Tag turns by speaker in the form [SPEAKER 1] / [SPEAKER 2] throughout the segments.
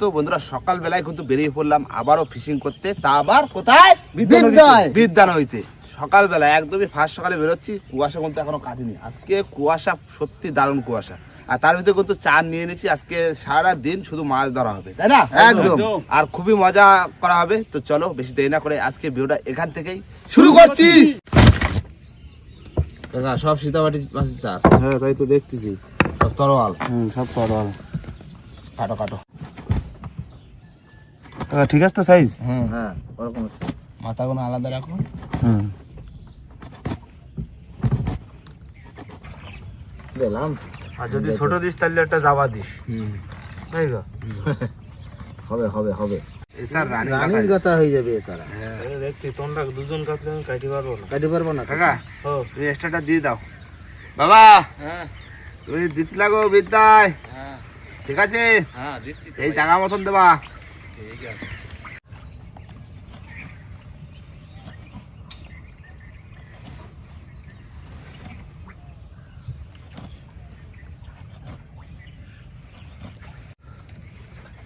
[SPEAKER 1] তো বন্ধুরা সকাল বেলায় কিন্তু বেরিয়ে পড়লাম আবারও ফিশিং করতে। তা আবার কোথায়? বিদ্যান হইতে সকালবেলা একদমই ফার্স্ট সকালে বেরোচ্ছি কুয়াশা কিন্তু এখনও কাটেনি আজকে কুয়াশা সত্যি দারুণ কুয়াশা। আর তার ভিতরে কিন্তু চা নিয়ে নিচ্ছি আজকে সারা দিন শুধু মাছ ধরা হবে তাই না?
[SPEAKER 2] একদম।
[SPEAKER 1] আর খুবই মজা করা হবে তো চলো বেশি দেরি না করে আজকে ভিডিওটা এখান থেকেই শুরু করছি। কাকা সব সীতাবাটি মাছের চার
[SPEAKER 2] হ্যাঁ তাই তো দেখতেছি।
[SPEAKER 1] সব তরোয়াল।
[SPEAKER 2] হুম সব তরল
[SPEAKER 1] কাটো কাটো।
[SPEAKER 2] ঠিক আছে তো সাইজ
[SPEAKER 1] হুম হ্যাঁ ওরকম আছে। মাথাগুলো আলাদা রাখো।
[SPEAKER 2] হুম।
[SPEAKER 1] দিলাম
[SPEAKER 2] আর যদি ছোট দিস তাহলে একটা জাবা দিস।
[SPEAKER 1] হুম।
[SPEAKER 2] তাই
[SPEAKER 1] হবে হবে হবে। এছাড়া রানী
[SPEAKER 2] রানিং কথা হয়ে যাবে এছাড়া
[SPEAKER 1] হ্যাঁ।
[SPEAKER 2] দেখছি তোমরা দুজন কাটলে কাটি পারব না।
[SPEAKER 1] কাটি পারব না কাকা
[SPEAKER 2] ও
[SPEAKER 1] তুমি এক্সট্রাটা দিয়ে দাও। বাবা
[SPEAKER 2] হ্যাঁ।
[SPEAKER 1] তুমি দিতে লাগো বিদ্যায়।
[SPEAKER 2] হ্যাঁ।
[SPEAKER 1] ঠিক আছে?
[SPEAKER 2] হ্যাঁ দিচ্ছি
[SPEAKER 1] এই জায়গা মতন দেবা।
[SPEAKER 2] ঠিক আছে।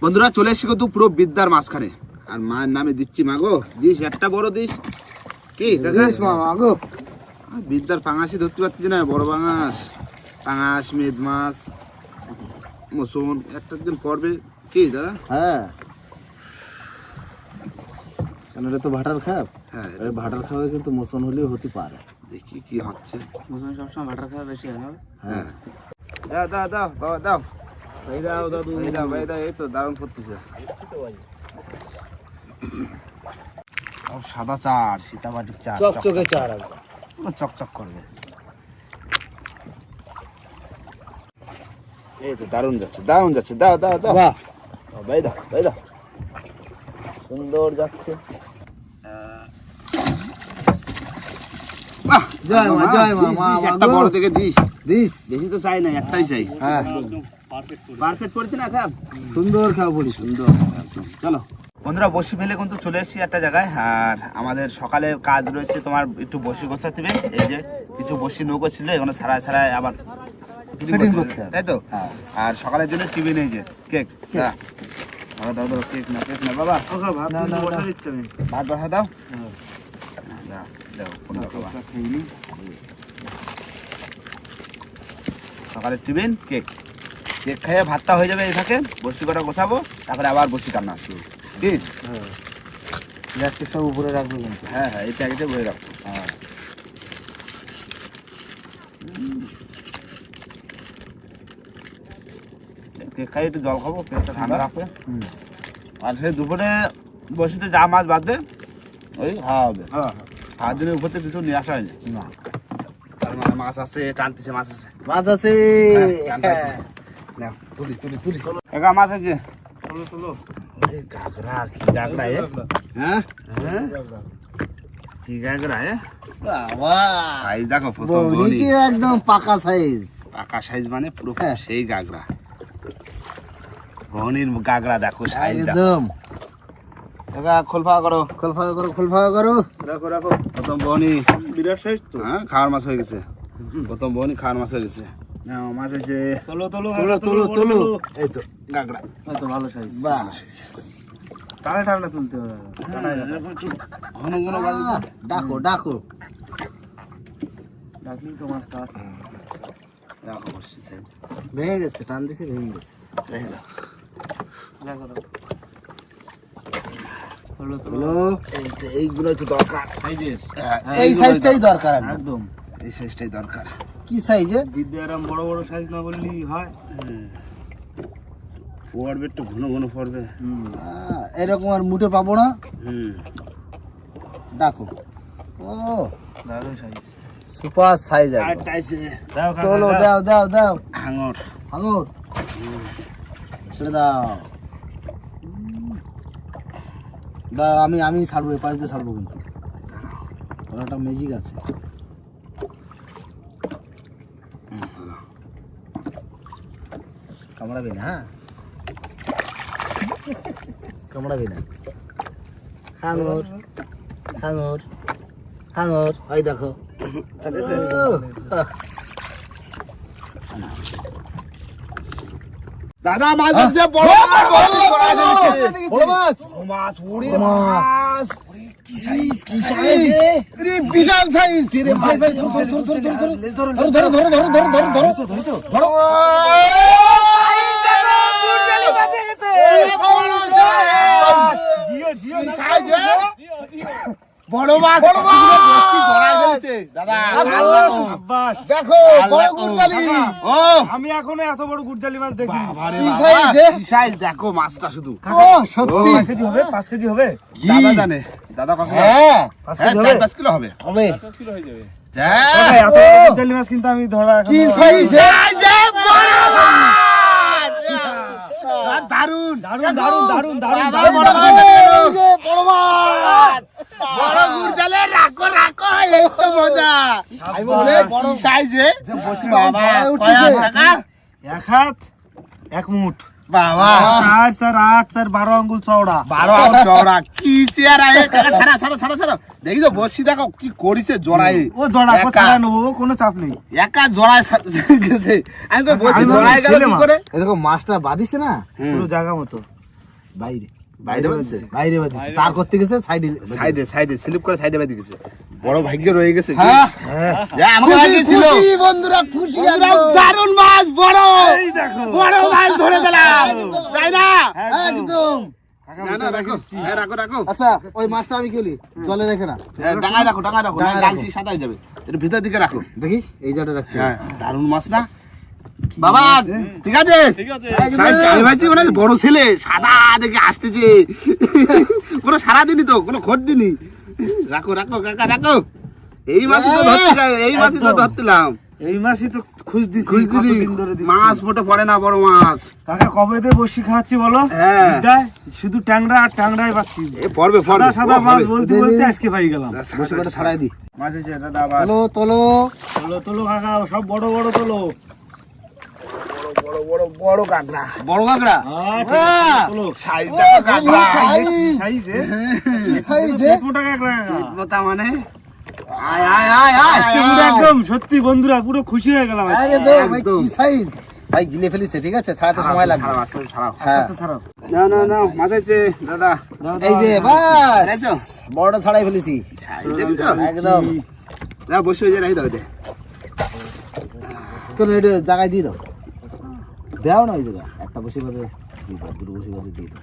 [SPEAKER 1] বন্ধুরা চলে এসে কিন্তু পুরো বিদ্যার মাঝখানে। আর মায়ের নামে দিচ্ছি মাগো। দিস একটা বড় দিস। কি
[SPEAKER 2] মাগো।
[SPEAKER 1] আর বিদ্যার পাঙাশি ধরতে পারছি না বড় পাঙাশ। পাঙাশ মেদ মাছ মসুন একটা দিন পড়বে। কি দাদা?
[SPEAKER 2] হ্যাঁ। কেন এটা তো ভাটার খাপ।
[SPEAKER 1] হ্যাঁ
[SPEAKER 2] এই ভাটার খাওয়া কিন্তু মোশন হলেও হতে পারে।
[SPEAKER 1] দেখি কি হচ্ছে।
[SPEAKER 2] মোশন সবসময় ভাটার খাওয়া বেশি হয়।
[SPEAKER 1] হ্যাঁ। দাও দাও দাও বাবা দাও।
[SPEAKER 2] এই দাও দাদু
[SPEAKER 1] এই দাও এই দাও এই তো দারুণ করতেছে সাদা চার সীতাবাটির চার
[SPEAKER 2] চকচকে চার একদম
[SPEAKER 1] চকচক করবে এই তো দারুণ যাচ্ছে দারুণ যাচ্ছে দাও দাও দাও
[SPEAKER 2] বাহ
[SPEAKER 1] বাই দাও বাই দাও সুন্দর যাচ্ছে
[SPEAKER 2] জয় মা, জয় মা, মা, মা
[SPEAKER 1] একটা বড় থেকে দিস।
[SPEAKER 2] দিস।
[SPEAKER 1] বেশি তো চাই না একটাই চাই।
[SPEAKER 2] হ্যাঁ।
[SPEAKER 1] পারফেক্ট পড়ছে না খাব
[SPEAKER 2] সুন্দর খাওয়া বলিস।
[SPEAKER 1] সুন্দর চলো। বন্ধুরা বসি ফেলে কিন্তু চলে এসেছি একটা জায়গায়। আর আমাদের সকালের কাজ রয়েছে তোমার একটু বসি গোছাতে হবে। এই যে কিছু বসি নৌকো ছিল এখানে ছাড়ায় ছাড়ায় আবার। তাই তো? আর সকালের জন্য টিভি নেই যে কেক দাও দাও দাও দাও কেক না কেক না বাবা।
[SPEAKER 2] ভাত বসা
[SPEAKER 1] দাও
[SPEAKER 2] হ্যাঁ।
[SPEAKER 1] সকালের টিফিন কেক। কেক খেয়ে ভাতটা হয়ে যাবে এই থাকে বসি কটা গোছাবো তারপরে আবার বসি কান্না শুরু ঠিক
[SPEAKER 2] প্লাস্টিক সব উপরে রাখবে কিন্তু।
[SPEAKER 1] হ্যাঁ হ্যাঁ এই প্যাকেটে ভরে রাখতো
[SPEAKER 2] হ্যাঁ।
[SPEAKER 1] কেক খাই একটু জল খাব কেকটা ঠান্ডা রাখবে। আর সেই দুপুরে বসিতে যা মাছ বাঁধবে ওই খাওয়া হবে।
[SPEAKER 2] হ্যাঁ।
[SPEAKER 1] খাওয়ার জন্য উপর থেকে কিছু নিয়ে আসা হয়নি।
[SPEAKER 2] না।
[SPEAKER 1] তার মানে মাছ আছে টানতেছে মাছ আছে।
[SPEAKER 2] মাছ আছে।
[SPEAKER 1] হ্যাঁ। নাও, তুলি তুলি তুলি। একা মাছ আছে।
[SPEAKER 2] চলো চলো
[SPEAKER 1] ওরে গাগরা কি গাগরা হ্যাঁ? হ্যাঁ? কি গাগরা সাইজ দেখো
[SPEAKER 2] একদম পাকা সাইজ।
[SPEAKER 1] পাকা সাইজ মানে পুরো
[SPEAKER 2] হ্যাঁ।
[SPEAKER 1] সেই গাগরা বহনির গাগরা দেখো সাইজ দেখো।
[SPEAKER 2] একদম।
[SPEAKER 1] একা খোলফা করো।
[SPEAKER 2] খোলফা করো খোলফা করো।
[SPEAKER 1] রাখো রাখো। প্রথম বহনি।
[SPEAKER 2] বিরাট সাইজ তো।
[SPEAKER 1] হ্যাঁ খাওয়ার মাছ হয়ে গেছে। প্রথম বহনি খাওয়ার মাছ হয়ে গেছে। নাও মাছ আছে
[SPEAKER 2] তোলো তোলো
[SPEAKER 1] তোলো তোলো তোলো এই তো
[SPEAKER 2] তো ভালো সাইজ
[SPEAKER 1] বাহ
[SPEAKER 2] টানা টানা তুলতে হবে।
[SPEAKER 1] হ্যাঁ, এরকম ঘন ঘন
[SPEAKER 2] ডাকো ডাকো। ডাকলি তো মাছটা
[SPEAKER 1] রাখো বসছি সাইড
[SPEAKER 2] ভেঙে গেছে টান দিছে ভেঙে গেছে।
[SPEAKER 1] রেখে দাও। হলো এই এইগুলো তো দরকার। হ্যাঁ,
[SPEAKER 2] এই সাইজটাই
[SPEAKER 1] দরকার।
[SPEAKER 2] দরকার একদম
[SPEAKER 1] এই সাইজটাই দরকার।
[SPEAKER 2] কি সাইজে
[SPEAKER 3] বিদ্যারাম বড় বড় সাইজ না বললি হয়।
[SPEAKER 1] পড়বে একটু ঘন ঘন পড়বে।
[SPEAKER 2] এরকম আর মুঠে পাবো না?
[SPEAKER 1] হুম।
[SPEAKER 2] ডাকো। ও
[SPEAKER 3] দারুণ সাইজ
[SPEAKER 2] সুপার সাইজ
[SPEAKER 1] আর
[SPEAKER 3] দাও দাও।
[SPEAKER 2] দাও দাও দাও।
[SPEAKER 1] হাঙর।
[SPEAKER 2] ছেড়ে দাও। দাও আমি আমি ছাড়বো এ পাশ দিয়ে ছাড়বো কিন্তু। ওর একটা ম্যাজিক আছে। কামড়াবি না হ্যাঁ? কামড়াবি না। হাঙর হাঙর হাঙর। ওই দেখো।
[SPEAKER 1] দাদা মাছ ধরছে বড় মাছ।
[SPEAKER 2] বড় মাছ
[SPEAKER 1] মাছ ওরে
[SPEAKER 2] মাছ।
[SPEAKER 1] কি সাইজ কি
[SPEAKER 2] আরে বিশাল সাইজ রে ভাই ভাই ধরো ধরো ধরো ধরো ধরো ধরো ধরো ধরো ধরো ধরো ধরো ধরো ধরো
[SPEAKER 1] বড় মাছ বড় মাছ জড়ায় ফেলেছে দাদা
[SPEAKER 3] আব্বাস।
[SPEAKER 2] দেখো বড় গুড়জালি
[SPEAKER 1] ও!
[SPEAKER 3] আমি এখনও এত বড় গুড়জালি মাছ দেখিনি।
[SPEAKER 2] কি size
[SPEAKER 1] কি সাইজ দেখো মাছটা শুধু।
[SPEAKER 2] ও সত্যি
[SPEAKER 3] পাঁচ কেজি হবে পাঁচ কেজি হবে।
[SPEAKER 1] দাদা জানে। দাদা কখন?
[SPEAKER 2] হ্যাঁ
[SPEAKER 3] পাঁচ
[SPEAKER 1] হ্যাঁ
[SPEAKER 3] কেজি হবে।
[SPEAKER 1] পাঁচ কিলো হবে।
[SPEAKER 2] হবে।
[SPEAKER 1] হ্যাঁ।
[SPEAKER 3] এত গুড়জালি মাছ কিন্তু আমি ধরা
[SPEAKER 2] কি সাইজ
[SPEAKER 3] দারুণ
[SPEAKER 1] দারুণ
[SPEAKER 3] দারুণ
[SPEAKER 1] দারুণ,
[SPEAKER 3] দারুণ।
[SPEAKER 1] মাছ।
[SPEAKER 2] বড় মাছ
[SPEAKER 1] বড় গুড়জালে রাখো রাখো এই তো মজা আমি বলে বড় বাবা কয় টাকা
[SPEAKER 3] এক হাত এক মুঠ।
[SPEAKER 1] বাবা।
[SPEAKER 3] চার চার আট চার বারো আঙ্গুল চওড়া।
[SPEAKER 1] বারো চওড়া। কি চেয়ার আয়ে কাকা ছাড়া ছাড়া ছাড়া ছাড়া। দেখি তো বসি দেখো কি করিছে জড়াই
[SPEAKER 3] ও জড়া
[SPEAKER 1] একা।
[SPEAKER 3] ছাড়া নেব ও? কোনো চাপ নেই।
[SPEAKER 1] একা জড়ায় গেছে। আমি তো বসি
[SPEAKER 3] আমি
[SPEAKER 1] গেল কি করে?
[SPEAKER 2] দেখো মাছটা বাদিছে না?
[SPEAKER 3] পুরো জায়গা মতো।
[SPEAKER 2] বাইরে।
[SPEAKER 1] বাইরে বাঁধছে?
[SPEAKER 2] বাইরে বাদিছে চার করতে গেছে সাইডে
[SPEAKER 1] সাইডে সাইডে স্লিপ করে সাইডে বেঁধে গেছে। বড় ভাগ্য রয়ে গেছে
[SPEAKER 2] হ্যাঁ।
[SPEAKER 1] আমাকে ভাগ্যে ছিল।
[SPEAKER 2] বন্ধুরা খুশি
[SPEAKER 1] বন্ধুরা, দারুণ মাছ বড়। বড় মাছ ধরে দিলাম। তাই না।
[SPEAKER 2] একদম
[SPEAKER 1] না না রাখো। হ্যাঁ রাখো রাখো।
[SPEAKER 2] আচ্ছা ওই মাছটা আমি খেলি। জলে রেখে না।
[SPEAKER 1] হ্যাঁ, ডাঙায় রাখো ডাঙায় রাখো।
[SPEAKER 2] রাখো।
[SPEAKER 1] যাবে। ভিতর দিকে রাখো।
[SPEAKER 2] দেখি এই জায়গাটা রাখতে
[SPEAKER 1] হ্যাঁ দারুণ মাছ না? বাবা ঠিক আছে ঠিক আছে মানে বড় ছেলে সাদা দেখে আসতেছে পুরো সারাদিনই তো কোনো দিনই রাখো রাখো কাকা রাখো এই মাছই তো ধরতে এই মাছই তো ধরতেলাম
[SPEAKER 3] এই মাসই তো খুঁজ দিচ্ছি
[SPEAKER 1] খুঁজ দিলি। মাছ মোটে পড়ে না বড় মাছ
[SPEAKER 3] কাকা কবে দিয়ে বসি খাচ্ছি বলো
[SPEAKER 1] হ্যাঁ।
[SPEAKER 3] শুধু ট্যাংরা আর ট্যাংরাই পাচ্ছি
[SPEAKER 1] এ পড়বে
[SPEAKER 3] সাদা
[SPEAKER 1] পড়বে
[SPEAKER 3] সাদা মাছ বলতে বলতে আজকে পাই গেলাম
[SPEAKER 2] বসে ছাড়াই দি
[SPEAKER 1] মাছ এসে দাদা আবার
[SPEAKER 2] তোলো তোলো
[SPEAKER 3] তোলো তোলো কাকা সব বড় বড় তোলো
[SPEAKER 1] বড় বড় বড় কাঁকড়া।
[SPEAKER 2] বড় কাঁকড়া?
[SPEAKER 3] হ্যাঁ, ঠিক
[SPEAKER 2] হ্যাঁ।
[SPEAKER 3] আছে, তোলো
[SPEAKER 1] সাইজ দেখো কাঁকড়া।
[SPEAKER 3] সাইজ?
[SPEAKER 2] সাইজ
[SPEAKER 3] মোটা কাঁকড়া?
[SPEAKER 1] মোটা মানে? আয় আয় আয় আয়।
[SPEAKER 3] একদম সত্যি বন্ধুরা পুরো খুশি হয়ে গেলাম
[SPEAKER 2] ভাই, কি সাইজ? ভাই গিলে ফেলিছে ঠিক আছে? ছাড়াতে সময় লাগবে।
[SPEAKER 1] ছাড়াও, আস্তে আস্তে ছাড়াও।
[SPEAKER 2] হ্যাঁ।
[SPEAKER 3] আস্তে ছাড়াও।
[SPEAKER 1] না না না মাছ আছে দাদা।
[SPEAKER 2] এই যে বাস! বড়টা ছাড়াই ফেলেছি? একদম।
[SPEAKER 1] না বসে ওই যে রাখি দাও এটা
[SPEAKER 2] জায়গায় দিয়ে দাও। দেও না ওই জায়গা একটা বসে বাদে দুটো বসে বাদে দিয়ে দাও।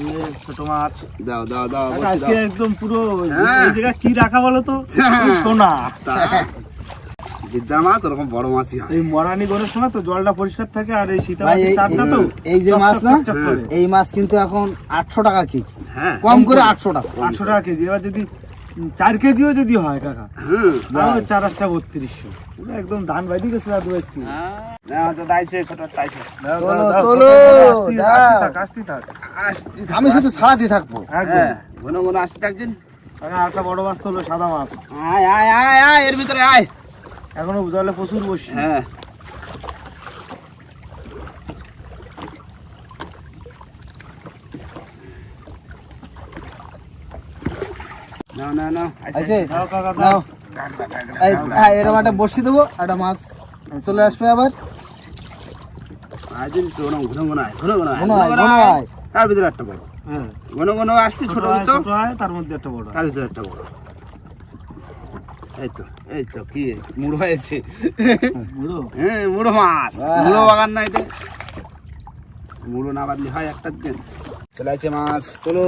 [SPEAKER 3] এই ছোট মাছ।
[SPEAKER 1] দাও দাও দাও
[SPEAKER 3] আজকে একদম পুরো
[SPEAKER 1] হ্যাঁ।
[SPEAKER 3] এই জায়গা কি রাখা বলো তো?
[SPEAKER 1] হ্যাঁ।
[SPEAKER 3] সোনা।
[SPEAKER 1] তা, মাছ ওরকম বড় মাছই হয়।
[SPEAKER 3] এই মরানি গরুর সময় তো জলটা পরিষ্কার থাকে আর এই তো
[SPEAKER 2] এই যে মাছ না? এই মাছ কিন্তু এখন আটশো টাকা কেজি।
[SPEAKER 1] হ্যাঁ।
[SPEAKER 2] কম করে। আটশো টাকা।
[SPEAKER 3] আটশো টাকা কেজি। এবার যদি চার কেজিও যদি হয় কাকা হ্যাঁ চার আটটা বত্রিশশো। একদম ধান বাইদি গেছে দাদু আজকে
[SPEAKER 2] আমি ছাড়া দিয়ে থাকব।
[SPEAKER 1] হ্যাঁ, ঘন ঘন আসতে
[SPEAKER 3] থাকছেন। আরেকটা বড় মাছ তো হলো সাদা মাছ।
[SPEAKER 1] আয় আয় আয় আয় এর ভিতরে আয়।
[SPEAKER 3] এখনও জলে প্রচুর বসি
[SPEAKER 1] হ্যাঁ।
[SPEAKER 3] কাকা
[SPEAKER 2] নাও হ্যাঁ এরকম একটা বসি দেবো একটা মাছ চলে আসবে আবার।
[SPEAKER 1] তো ঘন ঘন ঘন ঘন
[SPEAKER 2] ঘন।
[SPEAKER 1] তার ভিতরে একটা বড়।
[SPEAKER 3] হ্যাঁ।
[SPEAKER 1] ঘন ঘন আসছি ছোট
[SPEAKER 3] হয়, তার মধ্যে একটা বড়।
[SPEAKER 1] তার ভিতরে একটা বড়। এই তো এই তো কি মুড়ো হয়েছে। হ্যাঁ মুড়ো মাছ। মুড়ো বাগান না এটা। মুড়ো না বাদলে হয় একটা দিন। চলে আছে মাছ চলো।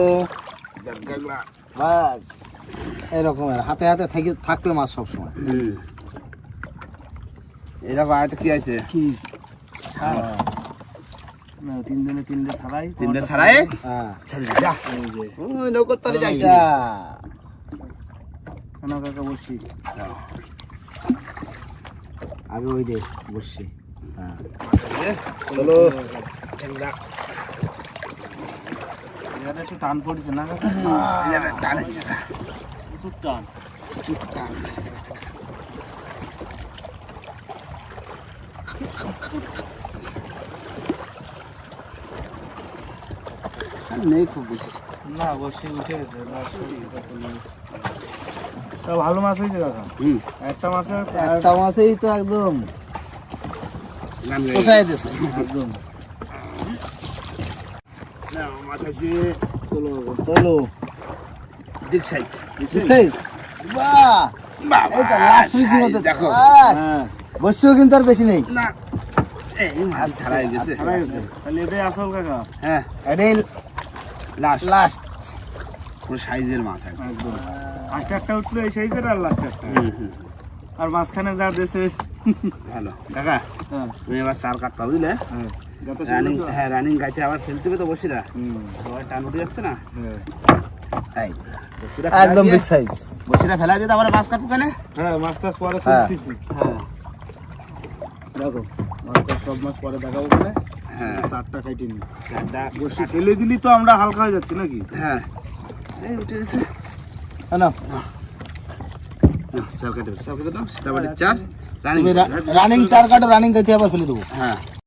[SPEAKER 1] জাগগা
[SPEAKER 2] বাস। এরকমের হাতে হাতে থেকে থাকবে মাছ সবসময়।
[SPEAKER 1] হুম এই দেখো কি আছে?
[SPEAKER 3] কি? না তিন দিনে তিনটে ছাড়াই
[SPEAKER 1] তিনটে ছাড়াই?
[SPEAKER 2] হ্যাঁ।
[SPEAKER 1] যা। ওই নৌকর তলে যাইস না।
[SPEAKER 3] কেন কাকা বলছি
[SPEAKER 2] আগে ওই দে বসছি। হ্যাঁ।
[SPEAKER 1] আছে, চলো
[SPEAKER 3] একটু টান পড়েছে না
[SPEAKER 1] টানের জায়গা,
[SPEAKER 3] প্রচুর টান
[SPEAKER 1] প্রচুর টান। নেই খুব বেশি।
[SPEAKER 3] না বসে উঠে গেছে না, সরি, নেই। তা ভালো মাছ হয়েছে কাকা
[SPEAKER 1] হুম।
[SPEAKER 3] একটা মাছে
[SPEAKER 2] একটা মাছেই তো একদম। পোষায় দিছে।
[SPEAKER 3] একদম।
[SPEAKER 1] মাছ আছে
[SPEAKER 2] তোলো
[SPEAKER 1] ডিপ সাইজ।
[SPEAKER 2] সেই বাহ! এই তো লাস্ট ফিনিশিং হতে
[SPEAKER 1] দেখো।
[SPEAKER 3] হ্যাঁ।
[SPEAKER 2] বসছেও কিন্তু আর বেশি নেই।
[SPEAKER 1] না। এই মাছ ছাড়া হয়ে গেছে।
[SPEAKER 3] ছাড়া গেছে। তাহলে এটাই আসল কাকা?
[SPEAKER 1] হ্যাঁ।
[SPEAKER 2] এটাই
[SPEAKER 1] লাস্ট
[SPEAKER 2] লাস্ট
[SPEAKER 1] পুরো সাইজের মাছ একদম।
[SPEAKER 3] একদম। একটা উঠল এই সাইজের আর লাস্ট একটা
[SPEAKER 1] হুম, হুম,
[SPEAKER 3] আর মাঝখানে যা দেশে।
[SPEAKER 1] ভালো। দেখা
[SPEAKER 3] হ্যাঁ।
[SPEAKER 1] তুমি এবার চার বুঝলে?
[SPEAKER 3] হ্যাঁ। যাতে
[SPEAKER 1] রানিং হ্যাঁ রানিং গাইতে আবার ফেলতে হবে তো বসিরা।
[SPEAKER 3] হুম,
[SPEAKER 1] সবাই টান উঠে যাচ্ছে না?
[SPEAKER 3] হ্যাঁ।
[SPEAKER 1] এই
[SPEAKER 2] একদম বিগ সাইজ
[SPEAKER 1] বসিরা ফেলা দিয়ে তারপরে মাছ কাটবো কেন?
[SPEAKER 3] হ্যাঁ মাছটা পরে
[SPEAKER 2] হ্যাঁ।
[SPEAKER 3] তুলতেছি।
[SPEAKER 1] হ্যাঁ।
[SPEAKER 3] দেখো মাছটা সব মাছ পরে দেখাবো বলে
[SPEAKER 1] হ্যাঁ।
[SPEAKER 3] চারটা খাইটি নি
[SPEAKER 1] চারটা
[SPEAKER 3] বসে ফেলে দিলি তো আমরা হালকা হয়ে যাচ্ছি নাকি?
[SPEAKER 1] হ্যাঁ। এই উঠে গেছে।
[SPEAKER 2] না
[SPEAKER 1] না, চার কাটে চার কাটে দাও সীতাবাড়ির চার রানিং।
[SPEAKER 2] রানিং। চার কাটো রানিং গাইতে আবার ফেলে দেবো।
[SPEAKER 1] হ্যাঁ।